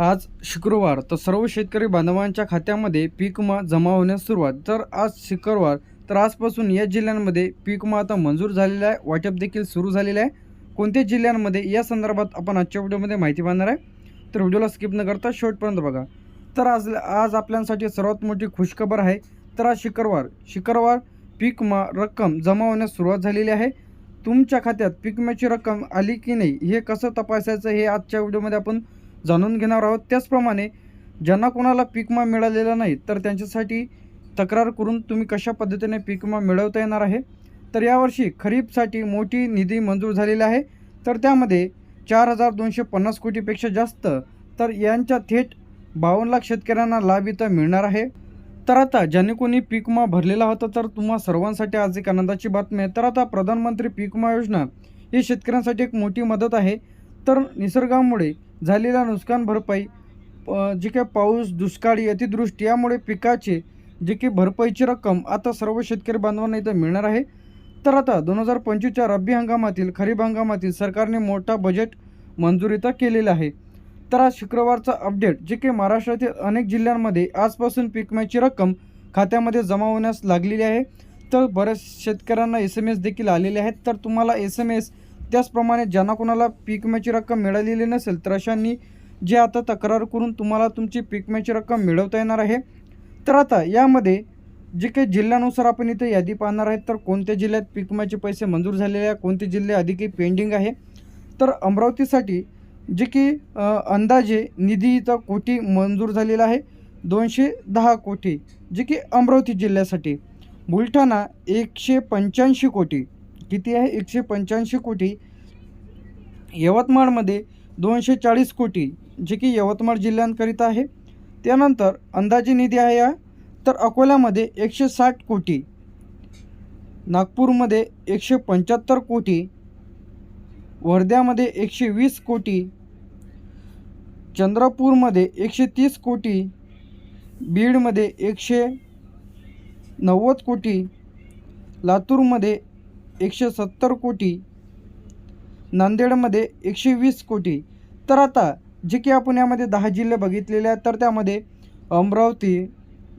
आज शुक्रवार तर सर्व शेतकरी बांधवांच्या खात्यामध्ये पीक विमा जमा होण्यास सुरुवात. तर आज शुक्रवार तर आजपासून या जिल्ह्यांमध्ये पीक विमा आता मंजूर झालेला आहे. वाटप देखील सुरू झालेलं आहे. कोणत्या जिल्ह्यांमध्ये? या संदर्भात आपण आजच्या व्हिडिओमध्ये माहिती पाहणार आहे. तर व्हिडिओला स्किप न करता शेवटपर्यंत बघा. तर आज आज आपल्यासाठी सर्वात मोठी खुशखबर आहे. तर आज शुक्रवार शुक्रवार पीक विमा रक्कम जमा होण्यास सुरुवात झालेली आहे. तुमच्या खात्यात पीक विम्याची रक्कम आली की नाही हे कसं तपासायचं हे आजच्या व्हिडिओमध्ये आपण जाणून घेणार आहोत. त्याचप्रमाणे ज्यांना कोणाला पीक विमा मिळालेला नाही तर त्यांच्यासाठी तक्रार करून तुम्ही कशा पद्धतीने पीक विमा मिळवता येणार आहे? तर यावर्षी खरीपसाठी मोठी निधी मंजूर झालेली आहे. तर त्यामध्ये चार हजार दोनशे पन्नास कोटीपेक्षा जास्त तर यांच्या थेट बावन्न लाख शेतकऱ्यांना लाभ इथं मिळणार आहे. तर आता ज्यांनी कोणी पीक विमा भरलेला होता तर तुम्हा सर्वांसाठी आज एक आनंदाची बातमी आहे. तर आता प्रधानमंत्री पीक विमा योजना ही शेतकऱ्यांसाठी एक मोठी मदत आहे. तर निसर्गामुळे झालेला नुकसान भरपाई अ, जे काही पाऊस दुष्काळी अतिदृष्टी यामुळे पिकाचे जे की भरपाईची रक्कम आता सर्व शेतकरी बांधवांना इथं मिळणार आहे. तर आता दोन हजार पंचवीसच्या रब्बी हंगामातील खरीप हंगामातील सरकारने मोठा बजेट मंजुरीता केलेला आहे. तर आज शुक्रवारचा अपडेट जे की महाराष्ट्रातील अनेक जिल्ह्यांमध्ये आजपासून पिकम्याची रक्कम खात्यामध्ये जमा होण्यास लागलेली आहे. तर बऱ्याच शेतकऱ्यांना एस एम एस देखील आलेले आहेत. तर तुम्हाला एस एम एस त्याचप्रमाणे ज्यांना कोणाला पीक विम्याची रक्कम मिळालेली नसेल तर अशांनी जे आता तक्रार करून तुम्हाला तुमची पीक विम्याची रक्कम मिळवता येणार आहे. तर आता यामध्ये जे काही जिल्ह्यानुसार आपण इथे यादी पाहणार आहेत तर कोणत्या जिल्ह्यात पीक विम्याचे पैसे मंजूर झालेले आहे कोणते जिल्हे अधिकही काही पेंडिंग आहे. तर अमरावतीसाठी जे की अंदाजे निधी इथं कोटी मंजूर झालेला आहे दोनशे दहा कोटी जे की अमरावती जिल्ह्यासाठी. बुलढाणा एकशे पंच्याऐंशी कोटी किती आहे? एकशे पंच्याऐंशी कोटी. यवतमाळमध्ये दोनशे चाळीस कोटी जे की यवतमाळ जिल्ह्यांकरिता आहे. त्यानंतर अंदाजे निधी आहे या तर अकोल्यामध्ये एकशे साठ कोटी नागपूरमध्ये एकशे पंच्याहत्तर कोटी वर्ध्यामध्ये एकशे वीस कोटी चंद्रपूरमध्ये एकशे तीस कोटी बीडमध्ये एकशे नव्वद कोटी लातूरमध्ये एकशे सत्तर कोटी नांदेडमध्ये एकशे वीस कोटी. तर आता जे की आपण यामध्ये दहा जिल्हे बघितलेले आहेत तर त्यामध्ये अमरावती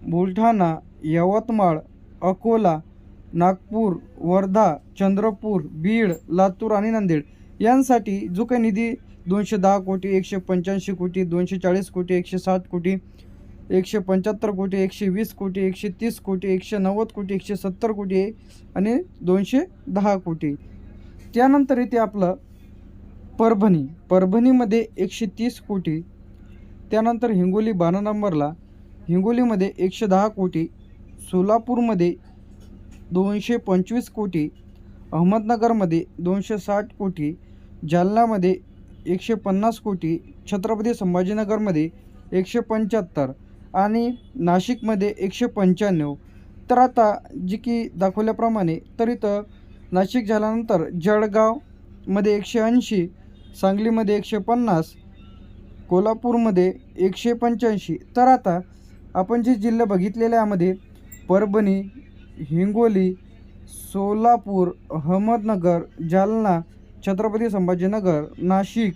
बुलढाणा यवतमाळ अकोला नागपूर वर्धा चंद्रपूर बीड लातूर आणि नांदेड यांसाठी जो काही निधी दोनशे दहा कोटी एकशे पंच्याऐंशी कोटी दोनशे चाळीस कोटी एकशे साठ कोटी एकशे पंच्याहत्तर कोटी एकशे वीस कोटी एकशे तीस कोटी एकशे नव्वद कोटी एकशे सत्तर कोटी आणि दोनशे दहा कोटी. त्यानंतर इथे आपलं परभणी. परभणीमध्ये एकशे तीस कोटी. त्यानंतर हिंगोली बारा नंबरला. हिंगोलीमध्ये एकशे दहा कोटी. सोलापूरमध्ये दोनशे पंचवीस कोटी. अहमदनगरमध्ये दोनशे साठ कोटी. जालन्यामध्ये एकशे पन्नास कोटी. छत्रपती संभाजीनगरमध्ये एकशे पंच्याहत्तर. आणि नाशिकमध्ये एकशे पंच्याण्णव. तर आता जी की दाखवल्याप्रमाणे तर इथं नाशिक झाल्यानंतर जळगावमध्ये एकशे ऐंशी सांगलीमध्ये एकशे पन्नास कोल्हापूरमध्ये एकशे पंच्याऐंशी. तर आता आपण जे जिल्हे बघितलेले यामध्ये परभणी हिंगोली सोलापूर अहमदनगर जालना छत्रपती संभाजीनगर नाशिक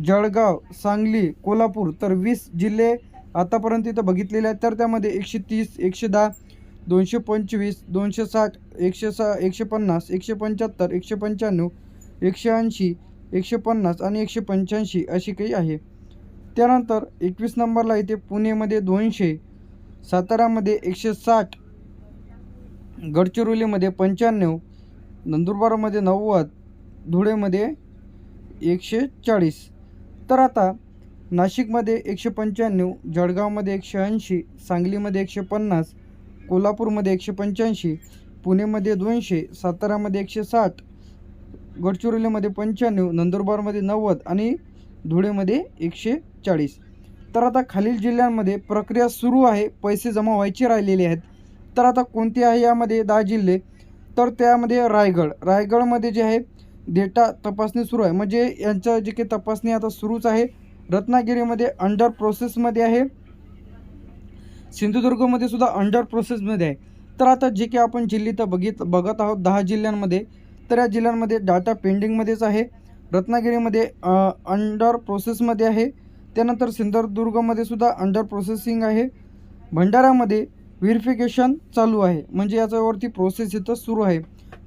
जळगाव सांगली कोल्हापूर तर वीस जिल्हे आतापर्यंत इथं बघितलेल्या आहेत. तर त्यामध्ये एकशे तीस एकशे दहा दोनशे पंचवीस दोनशे साठ एकशे सा एकशे पन्नास एकशे पंच्याहत्तर एकशे पंच्याण्णव एकशे ऐंशी एकशे पन्नास आणि एकशे पंच्याऐंशी अशी काही आहे. त्यानंतर एकवीस नंबरला इथे पुणेमध्ये दोनशे साताऱ्यामध्ये एकशे साठ गडचिरोलीमध्ये पंच्याण्णव नंदुरबारमध्ये नव्वद धुळेमध्ये एकशे चाळीस तर आता नाशिकमध्ये एकशे पंच्याण्णव जळगावमध्ये एकशे ऐंशी सांगलीमध्ये एकशे पन्नास कोल्हापूरमध्ये एकशे पंच्याऐंशी पुणेमध्ये दोनशे साताऱ्यामध्ये एकशे साठ गडचिरोलीमध्ये पंच्याण्णव नंदुरबारमध्ये नव्वद आणि धुळेमध्ये एकशे चाळीस. तर आता खालील जिल्ह्यांमध्ये प्रक्रिया सुरू आहे पैसे जमा व्हायचे राहिलेले आहेत. तर आता कोणते आहे यामध्ये दहा जिल्हे? तर त्यामध्ये रायगड. रायगडमध्ये जे आहे डेटा तपासणी सुरू आहे. म्हणजे यांचं जे काही तपासणी आता सुरूच आहे रत्नागिरीमध्ये अंडर प्रोसेसमध्ये आहे. सिंधुदुर्गमध्ये सुद्धा अंडर प्रोसेसमध्ये आहे. तर आता जे काही आपण जिल्हे तर बघित बघत आहोत दहा जिल्ह्यांमध्ये तर या जिल्ह्यांमध्ये डाटा पेंडिंगमध्येच आहे. रत्नागिरीमध्ये अंडर प्रोसेसमध्ये आहे. त्यानंतर सिंधुदुर्गमध्ये सुद्धा अंडर प्रोसेसिंग आहे. भंडाऱ्यामध्ये व्हेरिफिकेशन चालू आहे. म्हणजे याच्यावरती प्रोसेस इथं सुरू आहे.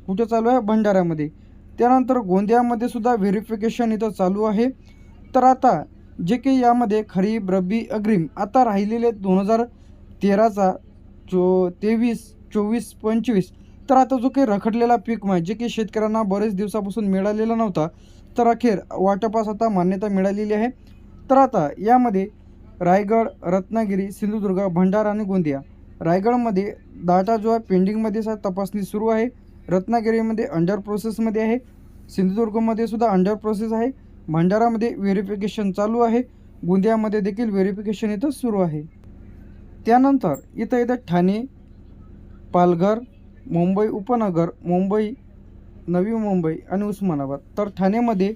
कुठं चालू आहे? भंडाऱ्यामध्ये त्यानंतर गोंदियामध्ये सुद्धा व्हेरिफिकेशन इथं चालू आहे. तर आता जे की यामध्ये खरीप रब्बी अग्रिम. आता राहिलेले दोन हजार तेराचा चो तेवीस चोवीस पंचवीस तर आता जो काही रखडलेला पीक विमा जे की शेतकऱ्यांना बरेच दिवसापासून मिळालेला नव्हता तर अखेर वाटपास आता मान्यता मिळालेली आहे. तर आता यामध्ये रायगड रत्नागिरी सिंधुदुर्ग भंडारा आणि गोंदिया. रायगडमध्ये डाटा जो आहे पेंडिंगमध्ये तपासणी सुरू आहे. रत्नागिरीमध्ये अंडर प्रोसेसमध्ये आहे. सिंधुदुर्गमध्ये सुद्धा अंडर प्रोसेस आहे. भंडारामध्ये व्हेरिफिकेशन चालू आहे. गोंदियामध्ये देखील व्हेरिफिकेशन इथं सुरू आहे. त्यानंतर इथं इथं ठाणे पालघर मुंबई उपनगर मुंबई नवी मुंबई आणि उस्मानाबाद. तर ठाणेमध्ये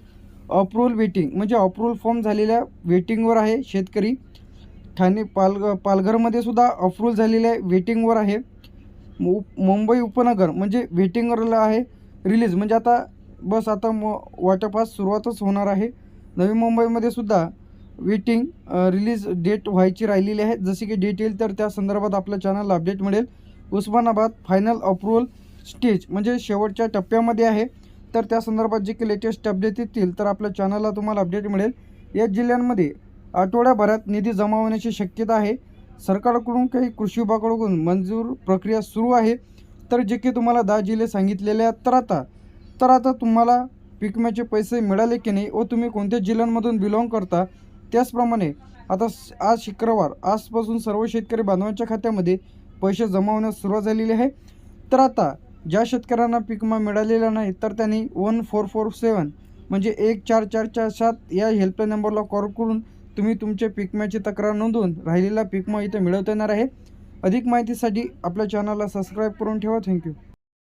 अप्रूवल वेटिंग म्हणजे अप्रूव्हल फॉर्म झालेल्या वेटिंगवर आहे शेतकरी. ठाणे पालघर पालघरमध्ये सुद्धा अप्रूवल झालेल्या वेटिंगवर आहे. मु मुंबई उपनगर म्हणजे वेटिंगवरला आहे. रिलीज म्हणजे आता बस आता म वाटपास सुरुवातच होणार आहे. नवी मुंबईमध्ये सुद्धा वेटिंग रिलीज डेट व्हायची राहिलेली आहे. जसे की डेट येईल तर त्या संदर्भात आपल्या चॅनलला अपडेट मिळेल. उस्मानाबाद फायनल अप्रूव्हल स्टेज म्हणजे शेवटच्या टप्प्यामध्ये आहे. तर त्या संदर्भात जे की लेटेस्ट अपडेट येतील तर आपल्या चॅनलला तुम्हाला अपडेट मिळेल. या जिल्ह्यांमध्ये आठवड्याभरात निधी जमा होण्याची शक्यता आहे. सरकारकडून काही कृषी विभागाकडून मंजूर प्रक्रिया सुरू आहे. तर जे की तुम्हाला दहा जिल्हे सांगितलेले आहेत तर आता तर आता तुम्हाला पीक विम्याचे पैसे मिळाले की नाही व तुम्ही कोणत्या जिल्ह्यांमधून बिलॉंग करता त्याचप्रमाणे आता आज शुक्रवार आजपासून सर्व शेतकरी बांधवांच्या खात्यामध्ये पैसे जमा होण्यास सुरुवात झालेली आहे. तर आता ज्या शेतकऱ्यांना पीक विमा मिळालेला नाही तर त्यांनी वन फोर फोर सेवन म्हणजे एक चार चार चार सात या हेल्पलाईन नंबरला कॉल करून तुम्ही तुमचे पीक विम्याची तक्रार नोंदवून राहिलेला पीक विमा इथे मिळवता येणार आहे. अधिक माहितीसाठी आपल्या चॅनलला सबस्क्राईब करून ठेवा. थँक्यू